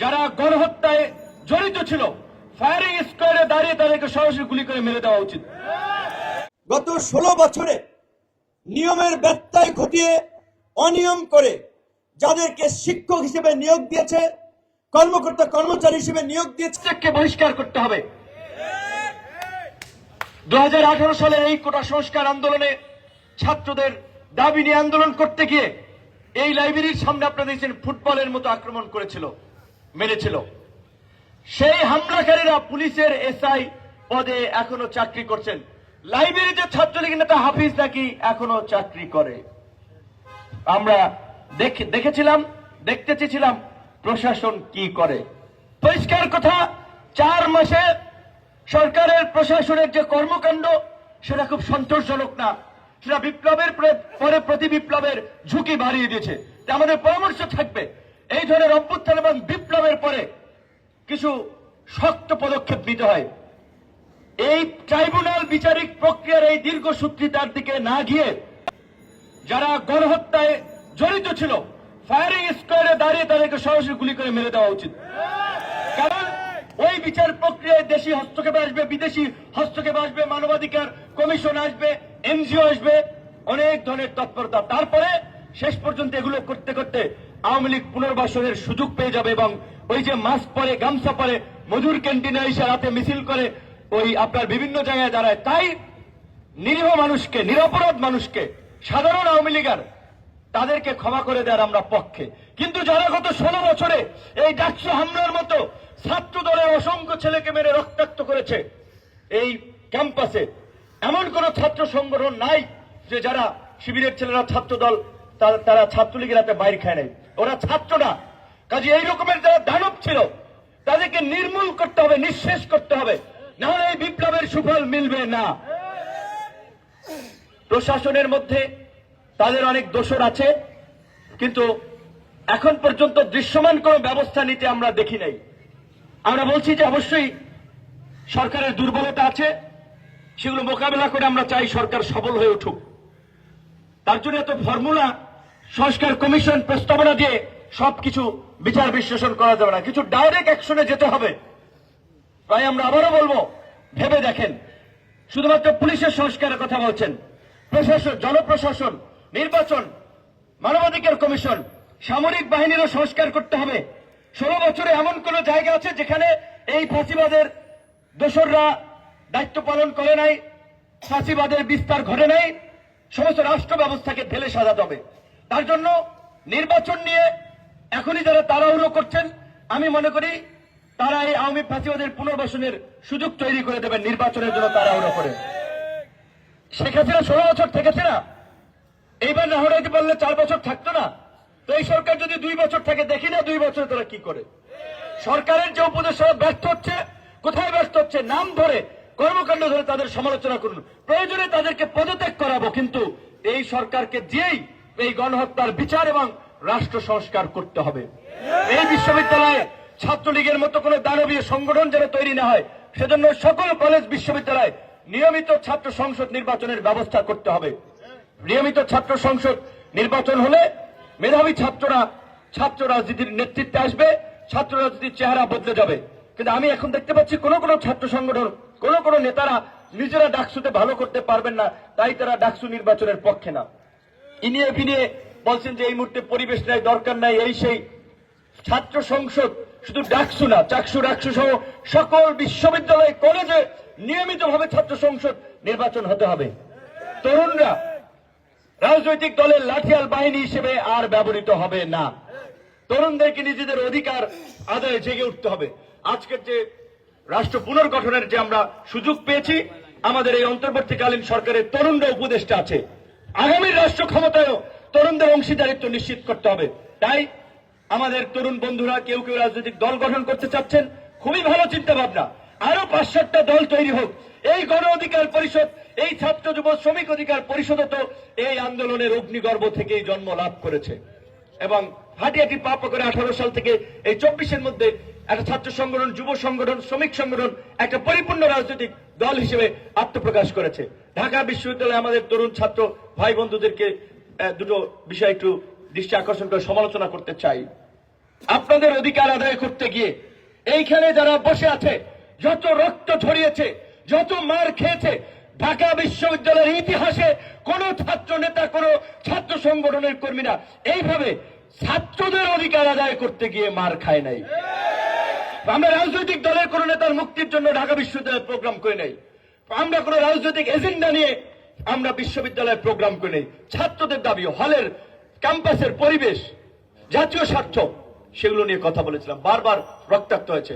যারা গণহত্যায় জড়িত ছিল ফায়ারিং স্কোয়াডে দাঁড়িয়ে তাদেরকে সরাসরি গুলি করে মেরে দেওয়া উচিত। গত ষোলো বছরে নিয়মের ব্যত্যয় ঘটিয়ে অনিয়ম করে যাদেরকে শিক্ষক হিসেবে নিয়োগ দিয়েছে কর্মকর্তা কর্মচারী হিসেবে নিয়োগ দিয়েছে বহিষ্কার করতে হবে। দু সালের এই কোটা সংস্কার আন্দোলনে ছাত্রদের দাবি নিয়ে আন্দোলন করতে গিয়ে এই লাইব্রেরির সামনে আপনারা দেখছেন ফুটবলের মতো আক্রমণ করেছিল। মেরেছিল সেই হামলাকারীরা পুলিশের এসআই পদে এখনও চাকরি করছেন। লাইব্রেরিতে ছাত্রলীগ নেতা হাফিজ নাকি এখনও চাকরি করে। আমরা দেখেছিলাম, দেখতে চেয়েছিলাম প্রশাসন কি করে। পরিষ্কার কথা, চার মাসে সরকারের প্রশাসনের যে কর্মকাণ্ড, সেটা খুব সন্তোষজনক না। সেটা বিপ্লবের প্রে- পরে প্রতি বিপ্লবের ঝুঁকি বাড়িয়ে দিয়েছে। আমাদের পরামর্শ থাকবে। এই ধরনের অভ্যুত্থান এবং বিপ্লবের পরে কিছু শক্ত পদক্ষেপ নিতে হয়। এই ট্রাইব্যুনাল বিচারিক প্রক্রিয়ার এই দীর্ঘসূত্রিতার দিকে না গিয়ে যারা গণহত্যায় জড়িত ছিল ফায়ারিং স্কোয়াডে দাঁড়িয়ে তাদেরকে সরাসরি গুলি করে মেরে দেওয়া উচিত। কারণ ওই বিচার প্রক্রিয়ায় দেশি হস্তক্ষেপ আসবে, বিদেশি হস্তক্ষেপ আসবে, মানবাধিকার কমিশন আসবে, এনজিও আসবে, অনেক ধরনের তৎপরতা। তারপরে শেষ পর্যন্ত এগুলো করতে করতে আওয়ামী লীগ পুনর্বাসনের সুযোগ পেয়ে যাবে এবং ওই যে মাস্ক পরে, গামছা পরে মজুর ক্যান্টিনে এসে রাতে মিছিল করে ওই আপনার বিভিন্ন জায়গায় দাঁড়ায়। তাই নিরীহ মানুষকে, নিরপরাধ মানুষকে, সাধারণ আওয়ামী লীগার তাদেরকে ক্ষমা করে দেওয়ার আমরা পক্ষে। কিন্তু যারা গত ষোলো বছরে এই ডাকসু হামলার মতো ছাত্র দলের অসংখ্য ছেলেকে মেরে রক্তাক্ত করেছে এই ক্যাম্পাসে, এমন কোন ছাত্র সংগঠন নাই যে যারা শিবিরের ছেলেরা ছাত্র দল তারা- তারা ছাত্রলীগের হাতে বাইর খায় নাই। ওরা ছাত্র না। কাজে এই রকমের যারা দানব ছিল, তাদেরকে নির্মূল করতে হবে, নিঃশেষ করতে হবে। নাহলে এই বিপ্লবের সুফল মিলবে না। প্রশাসনের মধ্যে তাদের অনেক দোষর আছে, কিন্তু এখন পর্যন্ত দৃশ্যমান কোন ব্যবস্থা নিতে আমরা দেখি নাই। আমরা বলছি যে অবশ্যই সরকারের দুর্বলতা আছে, সেগুলো মোকাবেলা করে আমরা চাই সরকার সবল হয়ে উঠুক। তার জন্য এত ফর্মুলা সংস্কার কমিশন প্রস্তাবনা দিয়ে সবকিছু বিচার বিশ্লেষণ করা যাবে না। কিছু ডাইরেক্ট অ্যাকশনে যেতে হবে। তাই আমরা আবারও বলব, ভেবে দেখেন। শুধুমাত্র পুলিশের সংস্কারের কথা বলছেন। প্রশাসন, জনপ্রশাসন, নির্বাচন, মানবাধিকার কমিশন, সামরিক বাহিনীরও সংস্কার করতে হবে। ষোলো বছরে এমন কোন জায়গা আছে যেখানে এই ফাঁসিবাদের দোসররা দায়িত্ব পালন করে নাই? ফাঁসিবাদের বিস্তার ঘটে নাই? সমস্ত রাষ্ট্র ব্যবস্থাকে ঢেলে সাজাতে হবে। তার জন্য নির্বাচন নিয়ে এখনই যারা তাড়াহুড়ো করছেন, আমি মনে করি তারা এই আওয়ামী ফাঁসিবাদের পুনর্বাসনের সুযোগ তৈরি করে দেবেন নির্বাচনের জন্য তাড়াহুড়ো করে। শেখ ষোলো বছর থেকেছে না। এইবার না হরাইতে পারলে চার বছর থাকতো না? তো এই সরকার যদি দুই বছর থাকে, দেখি না দুই বছর তারা কি করে। সরকারের যে উপদেষ্টা ব্যর্থ হচ্ছে, কোথায় ব্যর্থ হচ্ছে, নাম ধরে, কর্মকাণ্ড ধরে তাদের সমালোচনা করুন। প্রয়োজনে তাদেরকে পদত্যাগ করাবো, কিন্তু এই সরকারকে দিয়েই এই গণহত্যার বিচার এবং রাষ্ট্র সংস্কার করতে হবে। এই বিশ্ববিদ্যালয়ে ছাত্রলীগের মতো কোনো দানবীয় সংগঠন যেন তৈরি না হয়, সেজন্য সকল কলেজ বিশ্ববিদ্যালয় নিয়মিত ছাত্র সংসদ নির্বাচনের ব্যবস্থা করতে হবে। নিয়মিত ছাত্র সংসদ নির্বাচন হলে মেধাবী ছাত্ররা ছাত্র রাজনীতির নেতৃত্বে আসবে, ছাত্র রাজনীতির চেহারা বদলে যাবে। কিন্তু আমি এখন দেখতে পাচ্ছি কোন কোন ছাত্র সংগঠন, কোন কোন নেতারা নিজেরা ডাকসুতে ভালো করতে পারবেন না, তাই তারা ডাকসু নির্বাচনের পক্ষে না। ইনিয়ে ফিনিয়ে বলছেন যে এই মুহূর্তে পরিবেশ নাই, দরকার নাই, এই সেই ছাত্র সংসদ, শুধু ডাকসু না, চাকসু ডাকসু সহ সকল বিশ্ববিদ্যালয়, কলেজে নিয়মিতভাবে ছাত্র সংসদ নির্বাচন হতে হবে। তরুণরা রাজনৈতিক দলের লাঠিয়াল বাহিনী হিসেবে আর ব্যবহৃত হবে না। তরুণদেরকে নিজেদের অধিকার আদায়ে জেগে উঠতে হবে। আজকের যে রাষ্ট্র পুনর্গঠনের যে আমরা সুযোগ পেয়েছি, আমাদের এই অন্তর্বর্তীকালীন সরকারের তরুণরা উপদেষ্টা আছে। আগামী রাষ্ট্র ক্ষমতায়ও তরুণদের অংশীদারিত্ব নিশ্চিত করতে হবে। তাই আমাদের তরুণ বন্ধুরা, কেউ কেউ রাজনৈতিক দল গঠন করতে চাচ্ছেন, খুবই ভালো চিন্তা ভাবনা আরও পাঁচ সাতটা দল তৈরি হোক। এই গণ অধিকার পরিষদ, এই ছাত্র যুব শ্রমিক অধিকার পরিষদও তো এই আন্দোলনের অগ্নিগর্ভ থেকেই জন্ম লাভ করেছে। এবং হাঁটিহাটি পাপ করে আঠারো সাল থেকে এই চব্বিশের মধ্যে একটা ছাত্র সংগঠন, যুব সংগঠন, শ্রমিক সংগঠন, একটা পরিপূর্ণ রাজনৈতিক দল হিসেবে আত্মপ্রকাশ করেছে। ঢাকা বিশ্ববিদ্যালয়ে আমাদের তরুণ ছাত্র ভাই বন্ধুদেরকে দুটো বিষয় একটু দৃষ্টি আকর্ষণ করে সমালোচনা করতে চাই। আপনাদের অধিকার আদায় করতে গিয়ে এইখানে যারা বসে আছে, যত রক্ত ঝরিয়েছে, যত মার খেয়েছে, ঢাকা বিশ্ববিদ্যালয়ের ইতিহাসে কোন ছাত্র নেতা, কোন ছাত্র সংগঠনের কর্মীরা এইভাবে ছাত্রদের অধিকার আদায় করতে গিয়ে মার খায় নাই। আমরা রাজনৈতিক দলের কোন নেতার মুক্তির জন্য ঢাকা বিশ্ববিদ্যালয়ের প্রোগ্রাম করে নেই। আমরা কোন রাজনৈতিক এজেন্ডা নিয়ে আমরা বিশ্ববিদ্যালয়ের প্রোগ্রাম করে নেই। ছাত্রদের দাবি হলের, ক্যাম্পাসের পরিবেশ, জাতীয় স্বার্থ, সেগুলো নিয়ে কথা বলেছিলাম। বারবার রক্তাক্ত হয়েছে।